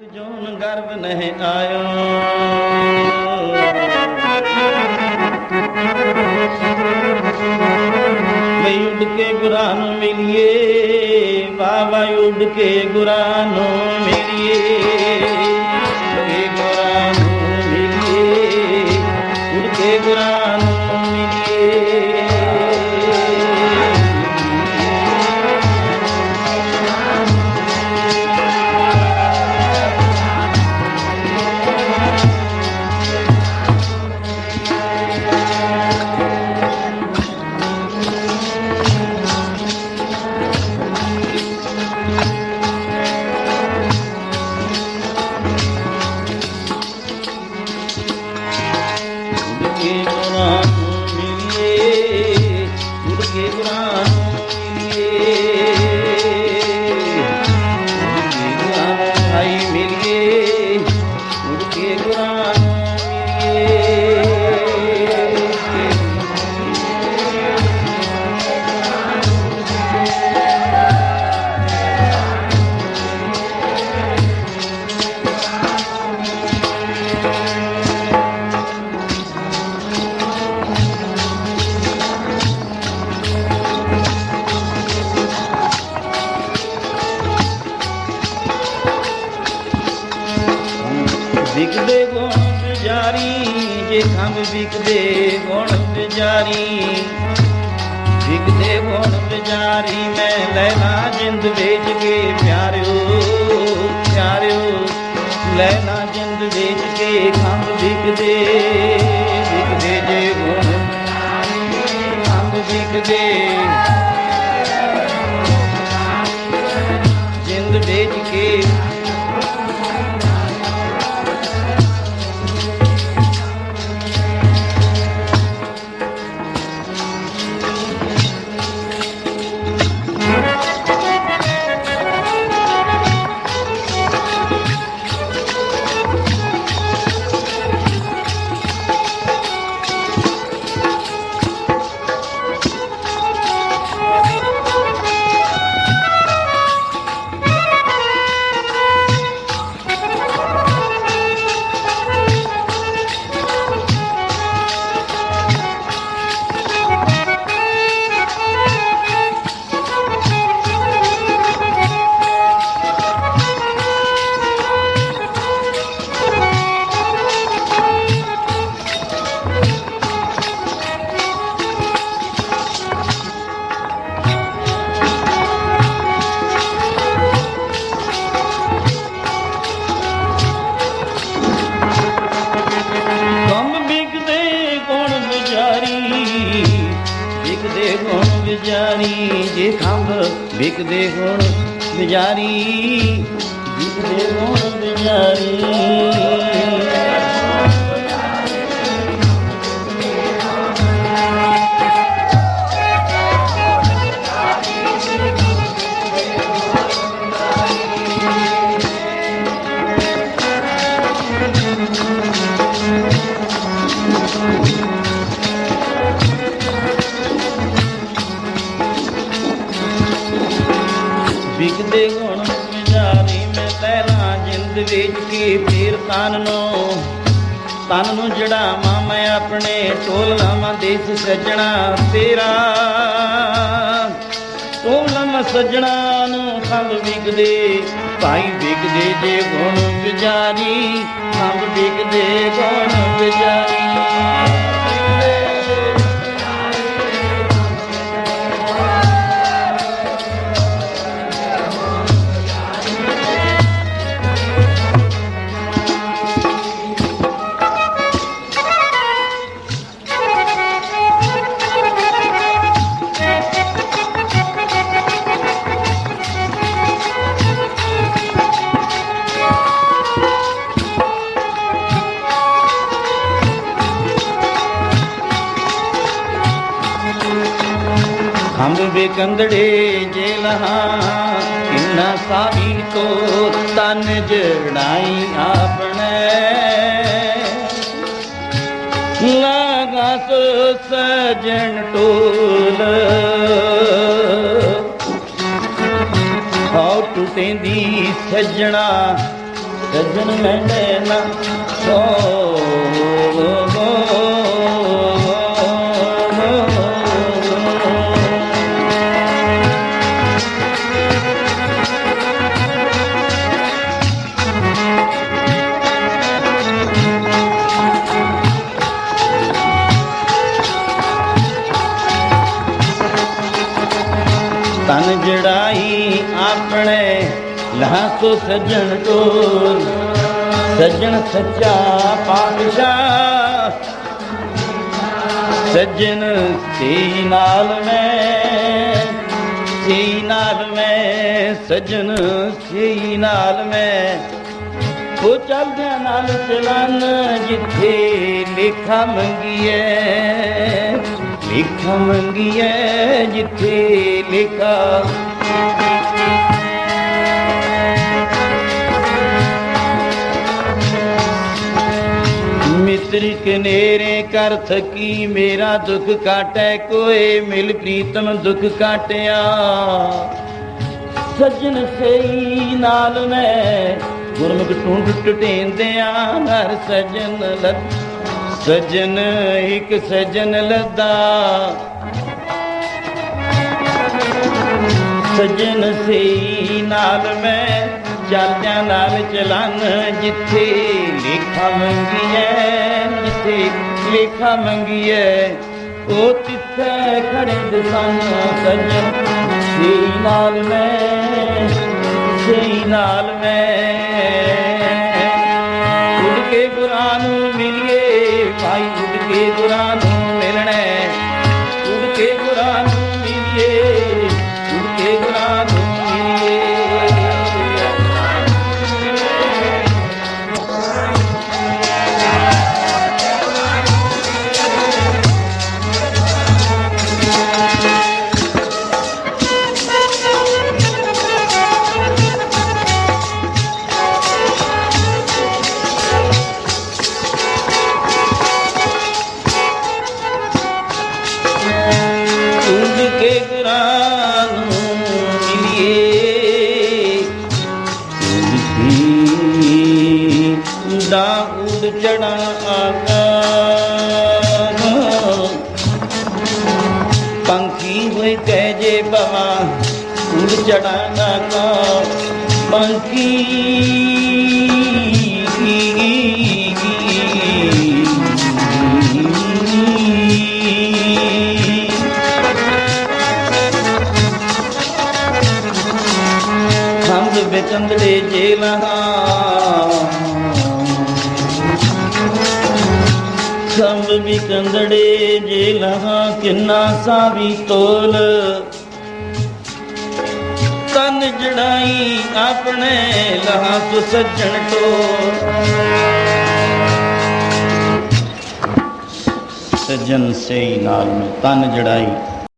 Zone ਗਰਵ ਨਹੀਂ ਆਇਓ। ਮੈਂ ਉੱਡ ਕੇ ਗੁਰਾਂ ਨੂੰ ਮਿਲੀਏ, ਬਾਬਾ ਉੱਡ ਕੇ ਗੁਰਾਂ ਨੂੰ ਮਿਲੀਏ। ਖੰਭ ਵਿਕਦੇ ਗੁਣ ਵਿਚਾਰੀ ਵਿਕਦੇ ਗੁਣ ਵਿਚਾਰੀ ਮੈਂ ਲੈਣਾ ਜਿੰਦ ਵੇਚ ਕੇ ਪਿਆਰਿਓ ਪਿਆਰਿਓ। ਲੈਣਾ ਜਿੰਦ ਵੇਚ ਕੇ ਖੰਭ ਵਿਕਦੇ ਵਿਕਦੇ। ਵਿਚਾਰੀ ਜੇ ਖੰਭ ਵਿਕਦੇ ਗੁਣ ਵਿਚਾਰੀ ਵਿਕਦੇ ਗੁਣ ਵਿਚਾਰੀ ਵਿਕਦੇ ਗੁਣ ਵਿਚਾਰੀ ਮੈਂ ਪਹਿਲਾਂ ਜਿੰਦ ਵੇਚ ਕੇ ਫੇਰ ਤਨ ਨੂੰ ਤਨ ਨੂੰ ਜੜਾਵਾਂ, ਮੈਂ ਆਪਣੇ ਟੋਲ ਲਾਵਾਂ ਦੇਸ ਸੱਜਣਾ ਤੇਰਾ। ਟੋਲ ਲਾਵਾਂ ਸੱਜਣਾ ਨੂੰ ਖੰਭ ਵਿਕਦੇ ਭਾਈ ਵਿਕਦੇ ਜੇ ਗੁਣ ਵਿਚਾਰੀ ਖੰਭ ਵਿਕਦੇ ਗੁਣ ਵਿਚਾਰੀ ਖੰਭ ਵੇ ਕੰਦੜੇ ਜੇ ਲਹਾ, ਕਿੰਨਾ ਸਾਵੀ ਤੋ ਤਨ ਜੜਾਈ ਆਪਣੇ। ਲਗਾ ਸੋ ਸਜਣ ਟੋਲ। ਹਉ ਟੁੱਟੇਂਦੀ ਸੱਜਣਾ, ਸੱਜਣ ਮੈਂਡੇ ਨਾ ਓ ਤਨ ਜੜਾਈ ਆਪਣੇ ਲਾਸੋ ਸੱਜਣ ਟੋਲ ਸੱਜਣ ਸੱਚਾ ਪਾਤਸ਼ਾਹ। ਸੱਜਣ ਤੇ ਨਾਲ ਮੈਂ, ਸੀ ਨਾਲ ਮੈਂ, ਸੱਜਣ ਸੀ ਨਾਲ ਮੈਂ। ਉਹ ਚੱਲਦਿਆਂ ਨਾਲ ਚਲਨ ਜਿੱਥੇ ਲੇਖਾ ਮੰਗੀਏ ਲੇਖਾ ਮੰਗੀਏ ਜਿੱਥੇ ਲਿਖਾ। ਮਿੱਤਰ ਕਨੇਰੇ ਕਰ ਥਕੀ, ਮੇਰਾ ਦੁੱਖ ਕਾਟੈ, ਕੋਏ ਮਿਲ ਪ੍ਰੀਤਮ ਦੁੱਖ ਕਾਟਿਆ। ਸੱਜਣ ਸਈ ਨਾਲ ਮੈਂ ਗੁਰਮੁਖ ਟੁੰਡ ਟਟੇਂਦਿਆਂ, ਹਰ ਸੱਜਣ ਲੱਗ ਸੱਜਣ ਇੱਕ ਸੱਜਣ ਲੱਦਾ। ਸੱਜਣ ਸਈ ਨਾਲ ਮੈਂ ਚੱਲਦਿਆਂ ਨਾਲ ਚਲਨ, ਜਿੱਥੇ ਲੇਖਾ ਮੰਗੀਐ, ਜਿੱਥੇ ਲੇਖਾ ਮੰਗੀਐ, ਉਹ ਤਿੱਥੇ ਖੜੇ ਦਸਨ ਸੱਜਣ ਸਈ ਨਾਲ ਮੈਂ, ਸਈ ਨਾਲ ਮੈਂ। ਉੱਡ ਕੇ ਗੁਰਾਂ ਨੂੰ कजे पवा फूल चढ़ाना का पंखी खंग विचंदड़े जे लहा ਵਿਚੰਦੜੇ ਜੇਲਹਾ ਖੰਦ ਕਿੰਨਾ ਸਾਵੀ ਤੋਲ। ਤਨ ਜੜਾਈ ਆਪਣੇ ਲਹਾ ਸੁ ਸੱਜਣ ਟੋਲ। ਸੱਜਣ ਸੇ ਨਾਲ ਤਨ ਜੜਾਈ